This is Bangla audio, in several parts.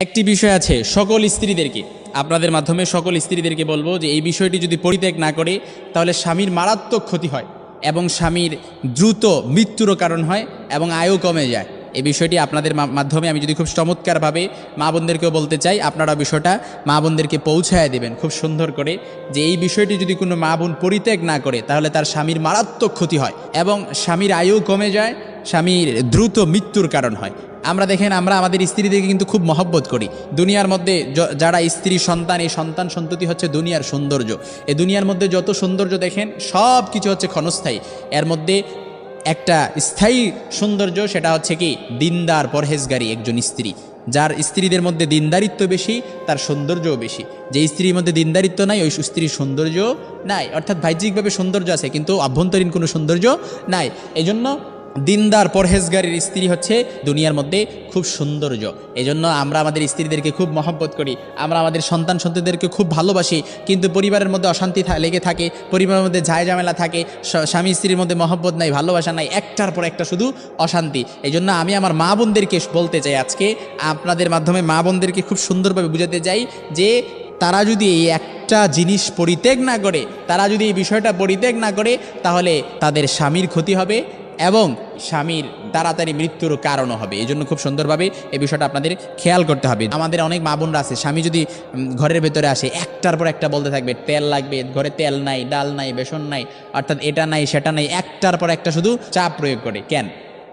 একটি বিষয় আছে, সকল স্ত্রীদেরকে। আপনাদের মাধ্যমে সকল স্ত্রীদেরকে বলব যে, এই বিষয়টি যদি পরিত্যাগ না করে, তাহলে স্বামীর মারাত্মক ক্ষতি হয় এবং স্বামীর দ্রুত মৃত্যুরও কারণ হয় এবং আয়ও কমে যায়। এই বিষয়টি আপনাদের মাধ্যমে আমি যদি খুব চমৎকারভাবে মা বোনদেরকেও বলতে চাই আপনারা বিষয়টা মা বোনদেরকে পৌঁছায় দেবেন খুব সুন্দর করে যে, এই বিষয়টি যদি কোনো মা বোন পরিত্যাগ না করে, তাহলে তার স্বামীর মারাত্মক ক্ষতি হয় এবং স্বামীর আয়ু কমে যায়, স্বামীর দ্রুত মৃত্যুর কারণ হয়। আমরা দেখেন, আমরা আমাদের স্ত্রীদেরকে কিন্তু খুব মহব্বত করি। দুনিয়ার মধ্যে যারা স্ত্রী সন্তান, এই সন্তান সন্ততি হচ্ছে দুনিয়ার সৌন্দর্য। এই দুনিয়ার মধ্যে যত সৌন্দর্য দেখেন, সব কিছু হচ্ছে ক্ষণস্থায়ী। এর মধ্যে একটা স্থায়ী সৌন্দর্য, সেটা হচ্ছে কি, দিনদার, পরহেজগারী একজন স্ত্রী। যার স্ত্রীদের মধ্যে দিনদারিত্ব বেশি, তার সৌন্দর্যও বেশি। যে স্ত্রীর মধ্যে দিনদারিত্ব নাই, ওই স্ত্রীর সৌন্দর্য নাই। অর্থাৎ বাহ্যিকভাবে সৌন্দর্য আছে, কিন্তু আভ্যন্তরীণ কোনো সৌন্দর্য নাই। এজন্য দিনদার, পরহেজগারের স্ত্রী হচ্ছে দুনিয়ার মধ্যে খুব সৌন্দর্য। এজন্য আমরা আমাদের স্ত্রীদেরকে খুব মহব্বত করি, আমরা আমাদের সন্তান সন্ততিদেরকে খুব ভালোবাসি, কিন্তু পরিবারের মধ্যে অশান্তি লেগে থাকে, পরিবারের মধ্যে ঝায় ঝামেলা থাকে স্বামী স্ত্রীর মধ্যে মহব্বত নাই, ভালোবাসা নাই, একটার পর একটা শুধু অশান্তি। এই জন্য আমি আমার মা বোনদেরকে বলতে চাই আজকে, আপনাদের মাধ্যমে মা বোনদেরকে খুব সুন্দরভাবে বুঝাতে চাই যে, তারা যদি এই একটা জিনিস পরিত্যাগ না করে, তারা যদি এই বিষয়টা পরিত্যাগ না করে, তাহলে তাদের স্বামীর ক্ষতি হবে এবং স্বামীর তাড়াতাড়ি মৃত্যুর কারণও হবে। এই জন্য খুব সুন্দরভাবে এই বিষয়টা আপনাদের খেয়াল করতে হবে। আমাদের অনেক মা বোনরা আছে, স্বামী যদি ঘরের ভেতরে আসে, একটার পর একটা বলতে থাকবে, তেল লাগবে, ঘরে তেল নাই, ডাল নাই, বেসন নাই, অর্থাৎ এটা নাই, সেটা নাই, একটার পর একটা শুধু চাপ প্রয়োগ করে। কেন?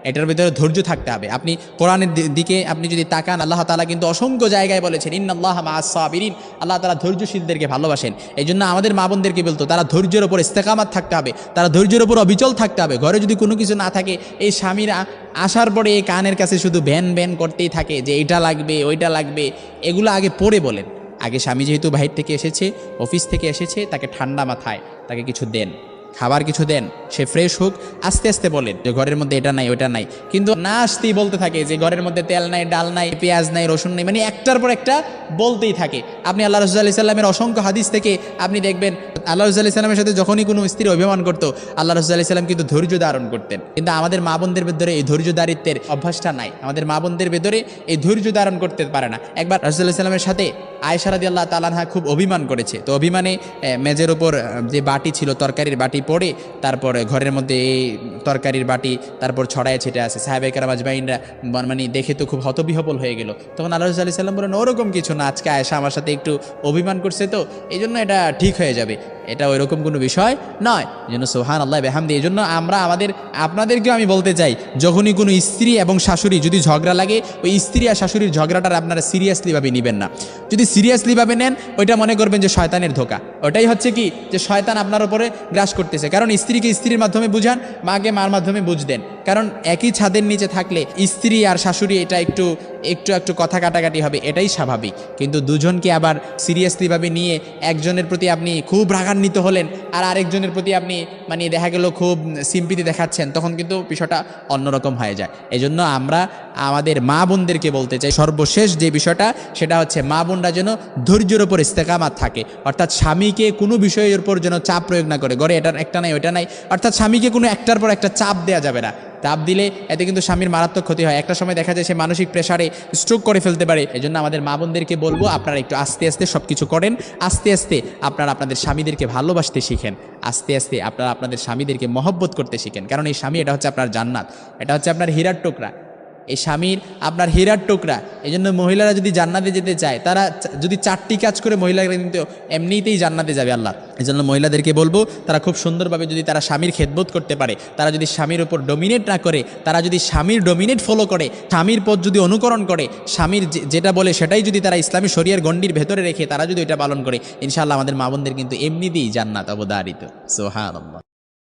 এটার ভিতরে ধৈর্য থাকতে হবে। আপনি কোরআনের দিকে আপনি যদি তাকান, আল্লাহ তালা কিন্তু অসংখ্য জায়গায় বলেছেন ইন আল্লাহ মাসাবিরিন আল্লাহ তালা ধৈর্যশীলদেরকে ভালোবাসেন। এই জন্য আমাদের মা বোনদেরকে বলতো, তারা ধৈর্যের ওপর ইস্তেকামাত থাকতে হবে, তারা ধৈর্যের ওপর অবিচল থাকতে হবে। ঘরে যদি কোনো কিছু না থাকে, এই স্বামীরা আসার পরে এই কানের কাছে শুধু ভ্যান ভ্যান করতেই থাকে যে এইটা লাগবে, ওইটা লাগবে। এগুলো আগে পড়ে বলেন। আগে স্বামী যেহেতু বাহির থেকে এসেছে, অফিস থেকে এসেছে, তাকে ঠান্ডা মাথায় তাকে কিছু দেন। খাবার কিছু দেন, সে ফ্রেশ হোক, আস্তে আস্তে বলেন যে ঘরের মধ্যে এটা নাই, ওটা নাই। কিন্তু না আসতেই বলতে থাকে যে ঘরের মধ্যে তেল নাই, ডাল নাই, পেঁয়াজ নাই, রসুন নাই মানে একটার পর একটা বলতেই থাকে। আপনি আল্লাহ রসুল্লাহ সাল্লামের অসংখ্য হাদিস থেকে আপনি দেখবেন আল্লাহ রসুল আলি সাল্লামের সাথে যখনই কোনো স্ত্রী অভিমান করতো, আল্লাহ রসুল আলি সাল্লাম কিন্তু ধৈর্য ধারণ করতেন। কিন্তু আমাদের মা বোনদের ভেতরে এই ধৈর্য দারিত্বের অভ্যাসটা নাই। আমাদের মা বোনদের ভেতরে এই ধৈর্য ধারণ করতে পারে না। একবার রসুল্লাহ সাল্লামের সাথে আয়সারাদি আল্লাহ তালানহা খুব অভিমান করেছে। তো অভিমানে মেজের ওপর যে বাটি ছিল, তরকারির বাটি পড়ে, তারপরে ঘরের মধ্যে এই তরকারির বাটি তারপর ছড়ায় ছেটে আসে সাহেবে কারাম আজমাইনরা মানে দেখে তো খুব হতবিহবল হয়ে গেল। তখন আল্লাহ আলি সাল্লাম বলেন, ওরকম কিছু না। আজকে আয়সা আমার সাথে একটু অভিমান করছে তো এই জন্য এটা ঠিক হয়ে যাবে। এটা ওই রকম কোনো বিষয় নয়। যেন সোহান আল্লাহ বেহামদি, এই জন্য আমরা আমাদের, আপনাদেরকেও আমি বলতে চাই, যখনই কোনো স্ত্রী এবং শাশুড়ি যদি ঝগড়া লাগে, ওই স্ত্রী আর শাশুড়ির ঝগড়াটার আপনারা সিরিয়াসলিভাবে নেবেন না। যদি সিরিয়াসলিভাবে নেন, ওইটা মনে করবেন যে শয়তানের ধোকা। ওটাই হচ্ছে কি যে শয়তান আপনার উপরে গ্রাস করতেছে। কারণ স্ত্রীকে স্ত্রীর মাধ্যমে বুঝান, মাকে মার মাধ্যমে বুঝদেন কারণ একই ছাদের নিচে থাকলে স্ত্রী আর শাশুড়ি এটা একটু একটু একটু কথা কাটাকাটি হবে, এটাই স্বাভাবিক। কিন্তু দুজনকে আবার সিরিয়াসলিভাবে নিয়ে একজনের প্রতি আপনি খুব রাগান্বিত হলেন আর আরেকজনের প্রতি আপনি মানে দেখা গেল খুব সিম্পিতি দেখাচ্ছেন, তখন কিন্তু বিষয়টা অন্যরকম হয়ে যায়। এজন্য আমরা আমাদের মা বোনদেরকে বলতে চাই, সর্বশেষ যে বিষয়টা, সেটা হচ্ছে মা বোনরা যেন ধৈর্যের ওপর ইস্তেকামাত থাকে। অর্থাৎ স্বামীকে কোনো বিষয়ের উপর যেন চাপ প্রয়োগ না করে। ঘরে এটা একটা নাই, ওইটা নাই। অর্থাৎ স্বামীকে কোনো একটার পর একটা চাপ দেওয়া যাবে না। চাপ দিলে এতে কিন্তু স্বামীর মারাত্মক ক্ষতি হয়। একটা সময় দেখা যায় সে মানসিক প্রেশারে স্ট্রোক করে ফেলতে পারে। এই জন্য আমাদের মা বোনদেরকে বলব, আপনারা একটু আস্তে আস্তে সব কিছু করেন। আস্তে আস্তে আপনারা আপনাদের স্বামীদেরকে ভালোবাসতে শিখেন। আস্তে আস্তে আপনারা আপনাদের স্বামীদেরকে মহব্বত করতে শিখেন। কারণ এই স্বামী এটা হচ্ছে আপনার জান্নাত। এটা হচ্ছে আপনার হীরার টুকরা। এই স্বামীর, আপনার হীরার টুকরা। এই জন্য মহিলারা যদি জান্নাতে যেতে চায়, তারা যদি চারটি কাজ করে মহিলারা কিন্তু এমনিতেই জান্নাতে যাবে আল্লাহ। এই জন্য মহিলাদেরকে বলব, তারা খুব সুন্দরভাবে যদি তারা স্বামীর খেদবোধ করতে পারে, তারা যদি স্বামীর উপর ডোমিনেট না করে, তারা যদি স্বামীর ডোমিনেট ফলো করে, স্বামীর পথ যদি অনুকরণ করে, স্বামীর যেটা বলে সেটাই যদি তারা ইসলামী শরিয়ার গণ্ডির ভেতরে রেখে তারা যদি এটা পালন করে, ইনশাআল্লাহ আমাদের মা বোনদের কিন্তু এমনিতেই জান্নাত অবদারিত সোহান